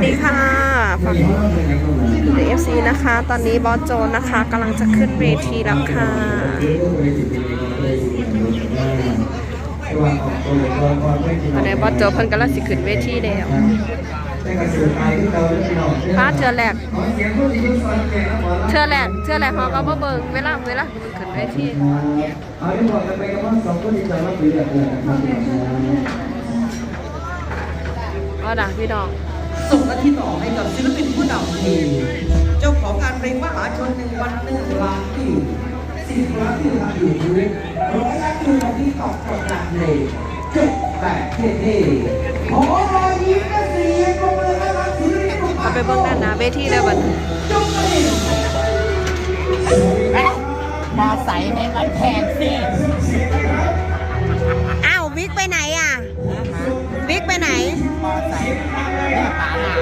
สดีค่ะฝากเอฟซีนะคะ ตอนนี้บอสโจนะคะกำลังจะขึ้นเวทีแล้วค่ะตอนนี้บอสโจเพิ่นกำลังสิขึ้นเวทีแล้วฟ้าเทือแรกเทือแรกเทือแรกเขาก็บ่เบิ่งเวลาเวลาขึ้นเวทีเอาด่ะพี่น้อง ส่งหน้าที่ต่อให้กับศิลปินผู้นำทีเจ้าของงานเพลงมหาชนหนึ่งวันหนึ่งล้านวิวสิบล้านวิวทางยูทูบร้อยล้านวิววันที่ตอบกดดันเลยจบแบบเท่ๆขอรอยยิ้มและเสียงปรบมือให้กับศิลปินผู้เอาไปเบิ่งด้านหน้าเวทีเลยบัดนี้จบเลยมอไซค์ในมันแพง นี่ยป๋าหนา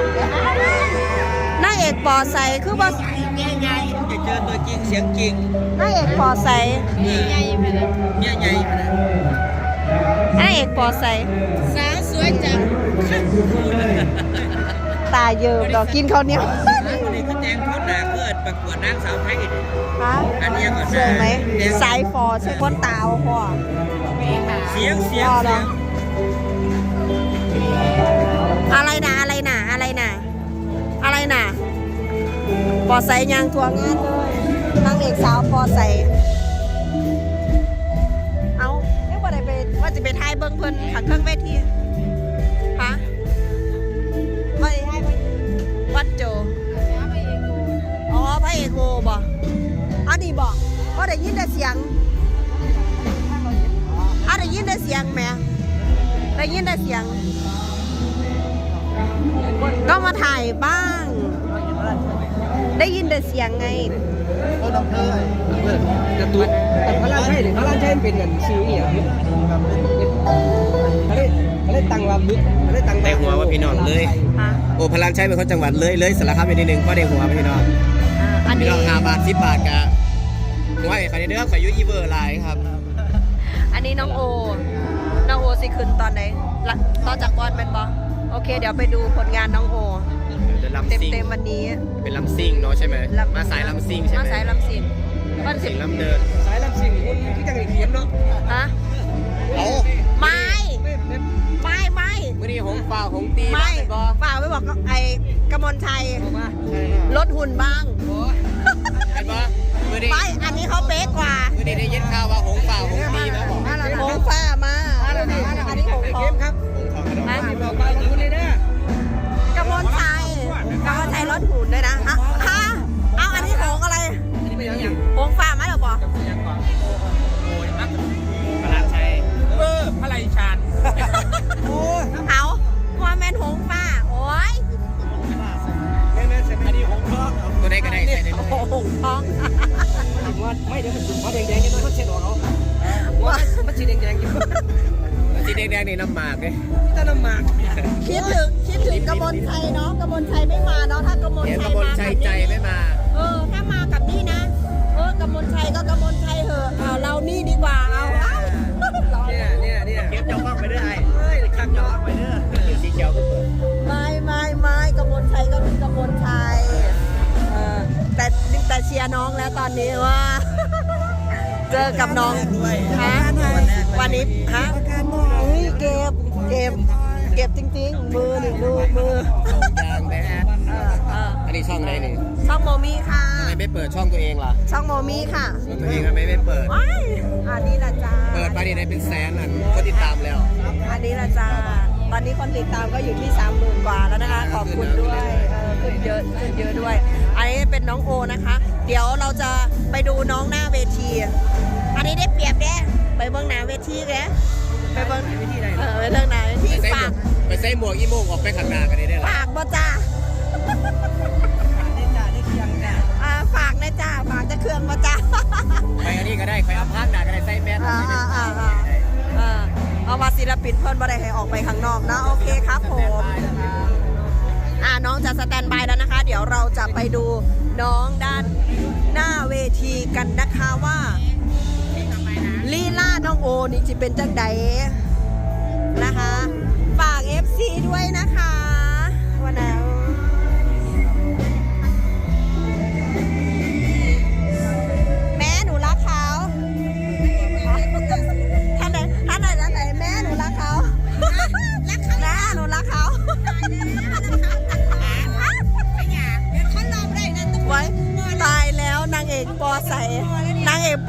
นางเอกปอใสคือว่าเนี่ยไงจะเจอตัวจริงเสียงจริงนางเอกปอใสเนี่ยไงไปเลยเนี่ยใหญ่ไปเลยนางเอกปอใสสาวสวยจังตาเยิมดอกกินข้าวเหนียวคนนี้เขาแจ้งโทษนาเพื่อประกวดนางสาวไทยนี่ฮะอันนี้ยังก่อนสวยไหมเดี๋ยวสายฟอใช่คนตาเอาพ่อเสียงเสียงพอเสีแล้ยวง ปอใสยางทัวงานเลยนางเอกสาวปอใสเอาเอ๊ะว่าได้ไปว่าจะไปทายเบิ้งเพิ่นขังเครื่องเวทีฮะว่าได้ทายเบิ่วัดโจอ๋อพระเอกโมบ่อันนี้บ่ว่าได้ยินแต่เสียงอะได้ยินแต่เสียงแหม่ได้ยินแต่เสียง ก็มาถ่ายบ้าง ได้ยินแต่เสียงไงก็ต้องเท่าไหร่การ์ตูนแต่พระราชใช่หรือพระราชใช่เป็นเหมือนชื่อเนี่ยเขาได้เขาได้ตังค์ว่าบึกเขาได้ตังค์ได้หัวว่าพี่น้องเลย ฮะโอ้พลังใช้เป็นคนจังหวัดเลยเลยสารคามไปนิดนึงก็ได้หัวพี่น้องอ่าอันพี่นี้น้องห้าบาทสิบบาทกะหัวไอ้ใครเด้อข่อยอยุอีเวอร์ไลน์ครับอันนี้น้องโอ น้องโอสิขึ้นตอนไหนละต่อจากบอลเป็นบอโอเค เดี๋ยวไปดูผลงานน้องโอ เดี๋ยวลำเต็มซิ่งเต็มๆวันนี้เป็นลำซิ่งเนาะใช่ไหมลำมาสายลำซิ่งใช่ไหมมาสายลำซิ่งก็สิซิ่งลำเดินสายลำสิ่งคนที่จังเขียนเนาะฮะเอาไม่ไม่ไม่มื่อนี้หงฟ้าหงตีไม่เป็นบอฝากไว้บอกก็ไอ้กมลชัยใช่ลดหุ่นบ้างเป็นบอมื่อนี้ไม่อันนี้เขาเป๊ะกว่ามื่อนี้ได้ยินข่าวว่าหงฟ้าหงตี ดหุ่นด้วยนะฮะฮะเอาอันนี้หงอะไรไม่ยังยังหงฟ้าไหมเหรอปอพลังใช้เออพระไรชาญโอ้ยเอาว่าแมนหงฟ้า โอ้ยแม่แม่เสร็จอันนี้ผมก็ตัวได้ก็ได้ใส่ได้เลยโอ้โหหงทองว่าไม่เดี๋ยวมันเพราะแดงๆกันด้วยเขาเช็ดออกเขาว่ามันสีแดงๆอยู่ สีแดงๆนี่น้ำหมากเนี่ยที่ต้นน้ำหมากคิดถึงคิดถึงกมลชัยเนาะกมลชัยไม่มาเนาะถ้ากมลเห็นชักยระบวนมาใจกับใจนี่ไม่มา เออถ้ามากับนี่นะเออกมลชัยก็กมลชัยเหอะเอาเรานี่ดีกว่าเอาเอาเนี่ยเนี่ยเนี่ยเก็บเจ้าบ้างไปเรื่อยเฮ้ยขับย้อนไปเด้อสีเขียวก็เปิดไม่ไม่ไม่กมลชัยก็คือกมลชัยเออแต่แต่เชียร์น้องแล้วตอนนี้ว่า เจอกับน้องฮะวันนี้ฮะเฮ้ย เก็บเก็บเก็บจริงๆ มือหนึ่งดูมือส่งยางแดดเออเอออันนี้ช่องไหนนี่ช่องโมมี่ค่ะทำไมไม่เปิดช่องตัวเองล่ะช่องโมมี่ค่ะช่องตัวเองทำไมไม่เปิดว้ายอันนี้ละจ้าเปิดไปนี่ได้เป็นแสนอันก็ติดตามแล้ว อันนี้ละจ้าตอนนี้คนติดตามก็อยู่ที่สามหมื่นกว่าแล้วนะคะขอบคุณด้วยเออขึ้นเยอะขึ้นเยอะด้วย อันนี้เป็นน้องโอนะคะ เดี๋ยวเราจะไปดูน้องหน้าเวที อันนี้ได้เปรียบเด้ไปเบื้องหน้าเวทีแก ไปเบื้องวิธีไหนเออไปเบื้องหน้าเวทีไปใส่หมฝาวกกไปใส่หมวกอีโมงออกไปข้างหน้ากันได้เลยล่ะฝากบ่จ้าได้จ่าได้เคียงจ้าอ่าฝากนะจ้าฝากจะเครื่องบ่จ้าไปอันนี้ก็ได้ใครเอาพาดหน้าก็ได้ใส่แมสอ่าอ่าอ่าอ่าอ่าเอามาศิลปินเพิ่นบ่ได้ให้ออกไปข้างนอกนะโอเคครับผมอ่าน้องจะสแตนบายแล้วนะคะ เดี๋ยวเราจะไปดูน้องด้านหน้าเวทีกันนะคะว่า ลีลาน้องโอนี่จะเป็นจังใดนะคะ ฝาก FC ด้วยนะคะวันนั้น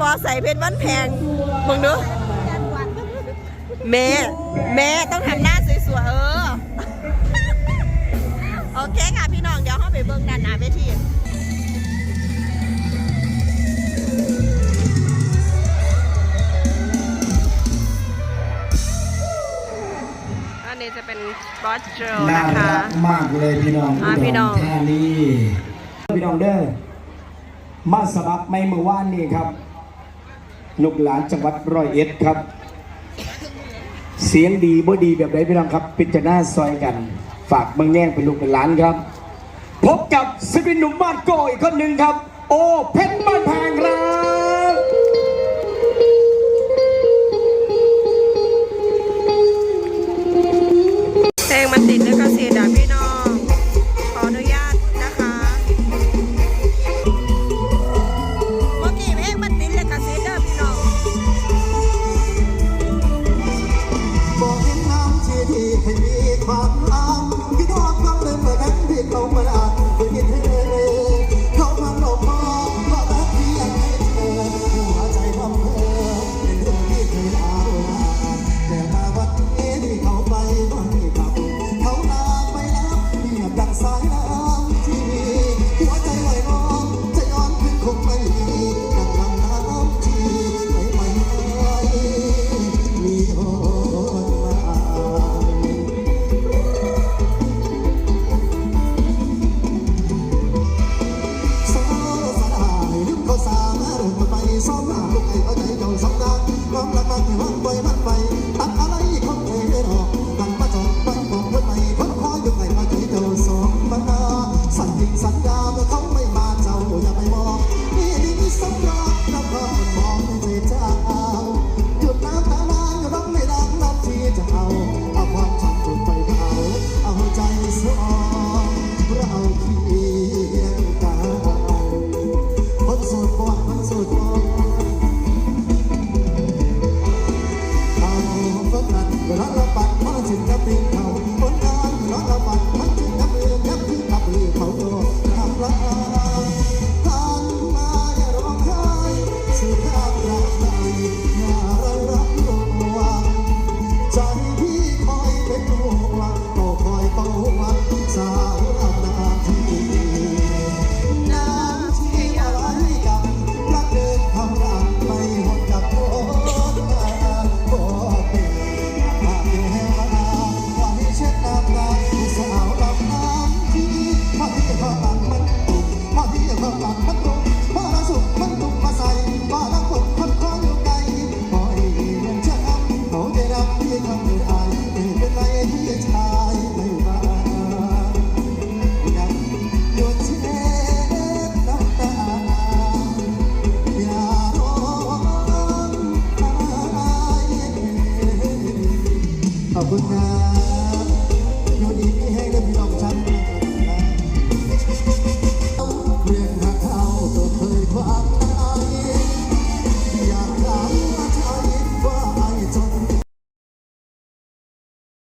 ปอใส่เพชรวันแพงมึงดูแม่แม่ต้องทำหน้าสวยๆเออ โอเคค่ะพี่น้อง เดี๋ยวเข้าไปเบิ่งด้านหน้าเวทีอันนี้จะเป็นบอสเจลน่านะคะ รักมากเลยพี่น้องอ่าพี่น้อง แค่นี้พี่น้องเด้อมาสมัครไม่เมื่อวานนี้ครับ ลูกหลานจังหวัดร้อยเอ็ดครับ เสียงดีบ่ดีแบบไหนพี่น้องครับพิจารณาซอยกัน ฝากเมืองแย่งเป็นลูกเป็นหลานครับ พบกับศิลปินหนุ่มบ้านโกอีกคนหนึ่งครับ โอเพชรบ้านแพงครับ Abonnez-vous.